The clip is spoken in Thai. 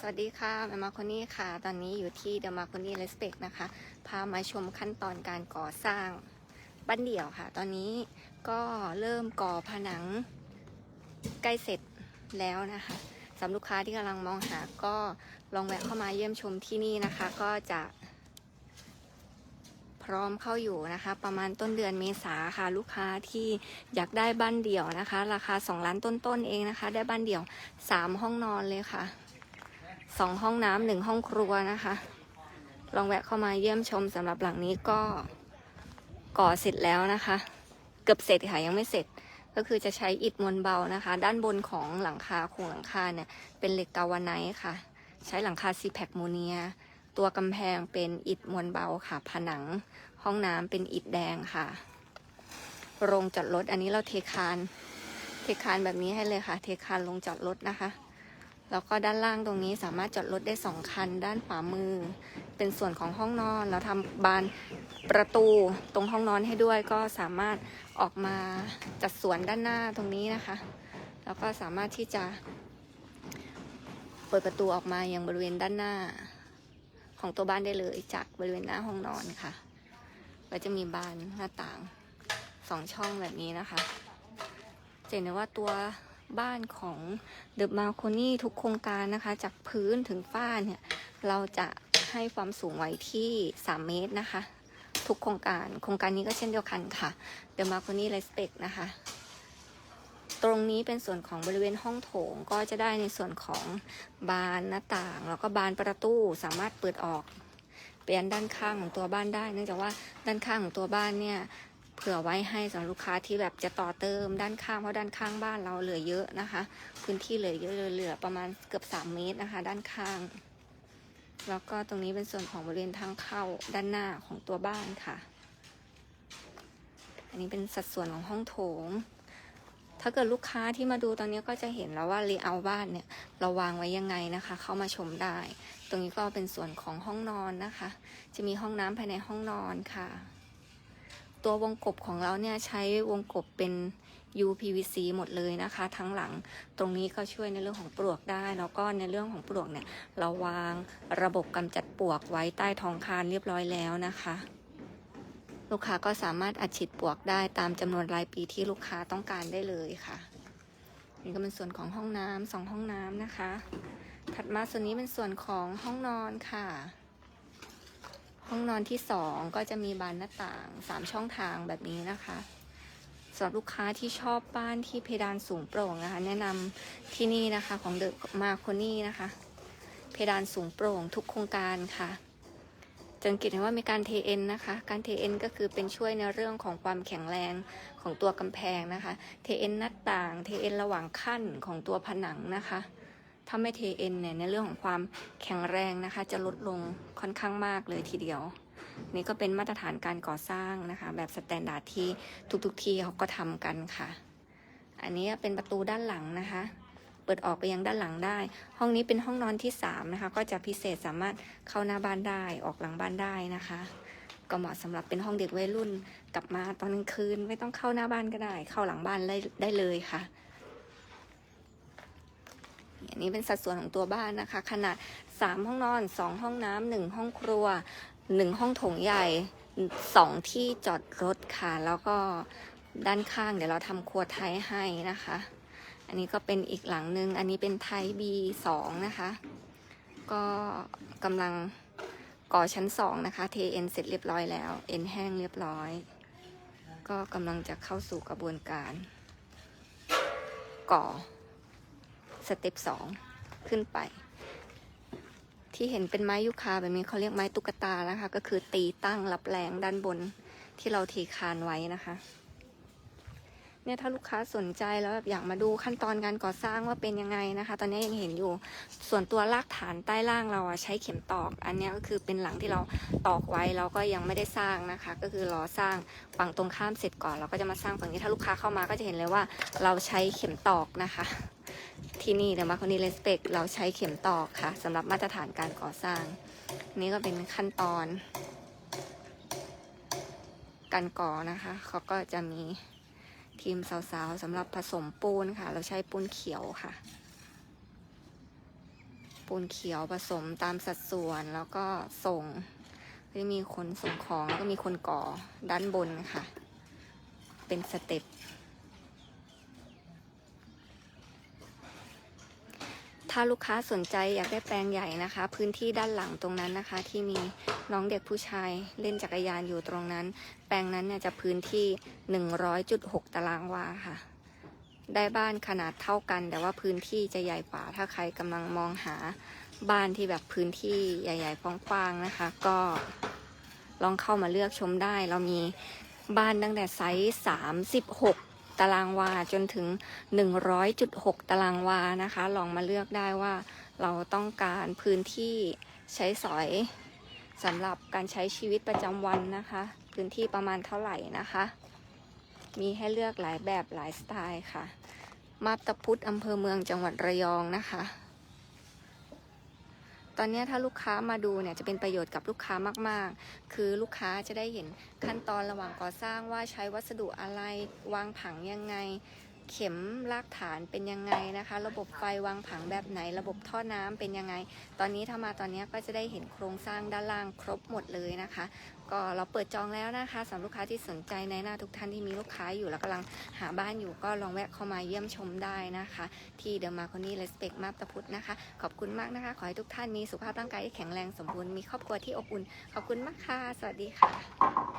สวัสดีค่ะแมมาคนนี้ค่ะ ตอนนี้อยู่ที่เดอะมาคนนี้เลสเปกนะคะ พามาชมขั้นตอนการก่อสร้างบ้านเดี่ยวค่ะ ตอนนี้ก็เริ่มก่อผนังใกล้เสร็จแล้วนะคะสำหรับลูกค้าที่กำลังมองหาก็ลองแวะเข้ามาเยี่ยมชมที่นี่นะคะ ก็จะ พร้อมเข้าอยู่นะคะ ประมาณต้นเดือนเมษาค่ะ ลูกค้าที่อยากได้บ้านเดี่ยวนะคะ ราคา 2 ล้านต้นๆเองนะคะ ได้บ้านเดี่ยว 3 ห้องนอนเลยค่ะ สองห้องน้ำหนึ่งห้องครัวนะคะ ลองแวะเข้ามาเยี่ยมชมสำหรับหลังนี้ก็ก่อเสร็จแล้วนะคะ เกือบเสร็จค่ะยังไม่เสร็จ ก็คือจะใช้อิฐมวลเบานะคะ ด้านบนของหลังคาโครงหลังคาเนี่ยเป็นเหล็กกาวาไนท์ค่ะ ใช้หลังคาซีแพคโมเนีย ตัวกำแพงเป็นอิฐมวลเบาค่ะ ผนังห้องน้ำเป็นอิฐแดงค่ะ โรงจอดรถอันนี้เราเทคาน เทคานแบบนี้ให้เลยค่ะ เทคานลงจอดรถนะคะ แล้วก็ด้านล่างตรงนี้สามารถจอดรถได้สองคัน ด้านขวามือ เป็นส่วนของห้องนอนเราทำบานประตูตรงห้องนอนให้ด้วย ก็สามารถออกมาจัดสวนด้านหน้าตรงนี้นะคะ แล้วก็สามารถที่จะ เปิดประตูออกมาอยังบริเวณด้านหน้า ของตัวบ้านได้เลยจากบริเวณหน้าห้องนอนค่ะ ก็จะมีบานหน้าต่างสองช่องแบบนี้นะคะจะเห็นได้ว่าตัว บ้านของเดอะมาโคนี่ทุกโครงการนะคะ จากพื้นถึงฝ้าเนี่ย เราจะให้ความสูงไว้ที่ 3 เมตรนะคะ ทุกโครงการโครงการนี้ก็เช่นเดียวกันค่ะเดอะมาโคนี่เลสเปกนะคะ ตรงนี้เป็นส่วนของบริเวณห้องโถงก็จะได้ในส่วนของบานหน้าต่าง แล้วก็บานประตูสามารถเปิดออกเปลี่ยนด้านข้างของตัวบ้านได้ เนื่องจากว่าด้านข้างของตัวบ้านเนี่ย เผื่อไว้ให้สำหรับลูกค้าที่แบบจะต่อเติมด้านข้างเพราะด้านข้างบ้านเราเหลือเยอะนะคะ พื้นที่เหลือเยอะเหลือประมาณเกือบ3เมตรนะคะ ด้านข้าง แล้วก็ตรงนี้เป็นส่วนของบริเวณทางเข้าด้านหน้าของตัวบ้านค่ะ อันนี้เป็นสัดส่วนของห้องโถง ถ้าเกิดลูกค้าที่มาดูตอนนี้ก็จะเห็นแล้วว่าเลเยอร์บ้านเนี่ยเราวางไว้ยังไงนะคะ เข้ามาชมได้ ตรงนี้ก็เป็นส่วนของห้องนอนนะคะ จะมีห้องน้ำภายในห้องนอนค่ะ ตัววงกบของเราเนี่ยใช้วงกบเป็น UPVC หมดเลยนะคะ ทั้งหลังตรงนี้ก็ช่วยในเรื่องของปลวกได้ แล้วก็ในเรื่องของปลวกเนี่ยเราวางระบบกำจัดปลวกไว้ใต้ท้องคานเรียบร้อยแล้วนะคะ ลูกค้าก็สามารถอัดฉีดปลวกได้ตามจำนวนรายปีที่ลูกค้าต้องการได้เลยค่ะนี่ก็เป็นส่วนของห้องน้ำสองห้องน้ำนะคะ ถัดมาส่วนนี้เป็นส่วนของห้องนอนค่ะ ห้องนอนที่สองก็จะมีบานหน้าต่างสามช่องทางแบบนี้นะคะสำหรับลูกค้าที่ชอบบ้านที่เพดานสูงโปร่งนะคะ แนะนำที่นี่นะคะของเดอะมาโคนี่นะคะ เพดานสูงโปร่งทุกโครงการค่ะจังเกตเห็นว่ามีการเทเอ็นนะคะ การเทเอ็นก็คือเป็นช่วยในเรื่องของความแข็งแรงของตัวกำแพงนะคะ เทเอ็นหน้าต่าง เทเอ็นระหว่างขั้นของตัวผนังนะคะ ถ้าไม่เทเอ็นเนี่ยในเรื่องของความแข็งแรงนะคะ จะลดลงค่อนข้างมากเลยทีเดียว นี่ก็เป็นมาตรฐานการก่อสร้างนะคะ แบบสแตนดาร์ดที่ทุกๆที่เขาก็ทำกันค่ะ อันนี้เป็นประตูด้านหลังนะคะ เปิดออกไปยังด้านหลังได้ ห้องนี้เป็นห้องนอนที่3นะคะ ก็จะพิเศษสามารถเข้าหน้าบ้านได้ออกหลังบ้านได้นะคะก็เหมาะสำหรับเป็นห้องเด็กวัยรุ่น กลับมาตอนกลางคืน ไม่ต้องเข้าหน้าบ้านก็ได้ เข้าหลังบ้านได้ได้เลยค่ะ นี้เป็นสัดส่วนของตัวบ้านนะคะ ขนาด 3 ห้องนอน 2 ห้องน้ำหนึ่งห้องครัว 1 ห้องโถงใหญ่ 2 ที่จอดรถค่ะ แล้วก็ด้านข้างเดี๋ยวเราทำครัวไทยให้นะคะ อันนี้ก็เป็นอีกหลังหนึ่งอันนี้เป็นไทย B2 นะคะ ก็กำลังก่อชั้น2นะคะ เทเอ็นเสร็จเรียบร้อยแล้ว เอ็นแห้งเรียบร้อย ก็กำลังจะเข้าสู่กระบวนการก่อ สเต็ปสองขึ้นไป ที่เห็นเป็นไม้ยูคาแบบนี้เขาเรียกไม้ตุ๊กตานะคะ ก็คือตีตั้งรับแรงด้านบนที่เราเทคานไว้นะคะ เนี่ยถ้าลูกค้าสนใจแล้วแบบอยากมาดูขั้นตอนการก่อสร้างว่าเป็นยังไงนะคะ ตอนนี้ยังเห็นอยู่ส่วนตัวรากฐานใต้ล่างเราอะใช้เข็มตอก อันนี้ก็คือเป็นหลังที่เราตอกไว้แล้วก็ยังไม่ได้สร้างนะคะ ก็คือรอสร้างฝั่งตรงข้ามเสร็จก่อนเราก็จะมาสร้างฝั่งนี้ถ้าลูกค้าเข้ามาก็จะเห็นเลยว่าเราใช้เข็มตอกนะคะ ที่นี่เดอะมาคอนีเลสเปกเราใช้เข็มตอกค่ะสำหรับมาตรฐานการก่อสร้าง นี่ก็เป็นขั้นตอน การก่อนะคะเขาก็จะมีทีมสาวๆสำหรับผสมปูนค่ะ เราใช้ปูนเขียวค่ะ ปูนเขียวผสมตามสัดส่วนแล้วก็ส่งก็จะมีคนส่งของแล้วก็มีคนก่อด้านบนค่ะ เป็นสเต็ป ถ้าลูกค้าสนใจอยากได้แปลงใหญ่นะคะ พื้นที่ด้านหลังตรงนั้นนะคะ ที่มีน้องเด็กผู้ชายเล่นจักรยานอยู่ตรงนั้น แปลงนั้นเนี่ยจะพื้นที่ 100.6 ตารางวาค่ะ ได้บ้านขนาดเท่ากัน แต่ว่าพื้นที่จะใหญ่กว่า ถ้าใครกำลังมองหาบ้านที่แบบพื้นที่ใหญ่ๆกว้างๆนะคะ ก็ลองเข้ามาเลือกชมได้ เรามีบ้านตั้งแต่ไซส์36 ตารางวาจนถึง 100.6 ตารางวานะคะ ลองมาเลือกได้ว่าเราต้องการพื้นที่ใช้สอยสำหรับการใช้ชีวิตประจำวันนะคะ พื้นที่ประมาณเท่าไหร่นะคะ มีให้เลือกหลายแบบหลายสไตล์ค่ะ มาบตาพุธอำเภอเมืองจังหวัดระยองนะคะ ตอนนี้ถ้าลูกค้ามาดูเนี่ยจะเป็นประโยชน์กับลูกค้ามากๆ คือลูกค้าจะได้เห็นขั้นตอนระหว่างก่อสร้างว่าใช้วัสดุอะไรวางผังยังไง เข็มลากฐานเป็นยังไงนะคะ ระบบไฟวางผังแบบไหน ระบบท่อน้ำเป็นยังไง ตอนนี้ถ้ามาตอนนี้ก็จะได้เห็นโครงสร้างด้านล่างครบหมดเลยนะคะ ก็เราเปิดจองแล้วนะคะสำหรับลูกค้าที่สนใจในหน้าทุกท่านที่มีลูกค้าอยู่แล้วกำลังหาบ้านอยู่ก็ลองแวะเข้ามาเยี่ยมชมได้นะคะ ที่เดอะมาคอนี่เลสเปกมาบตะพุธนะคะ ขอบคุณมากนะคะ ขอให้ทุกท่านมีสุขภาพร่างกายที่แข็งแรงสมบูรณ์มีครอบครัวที่อบอุ่น ขอบคุณมากค่ะ สวัสดีค่ะ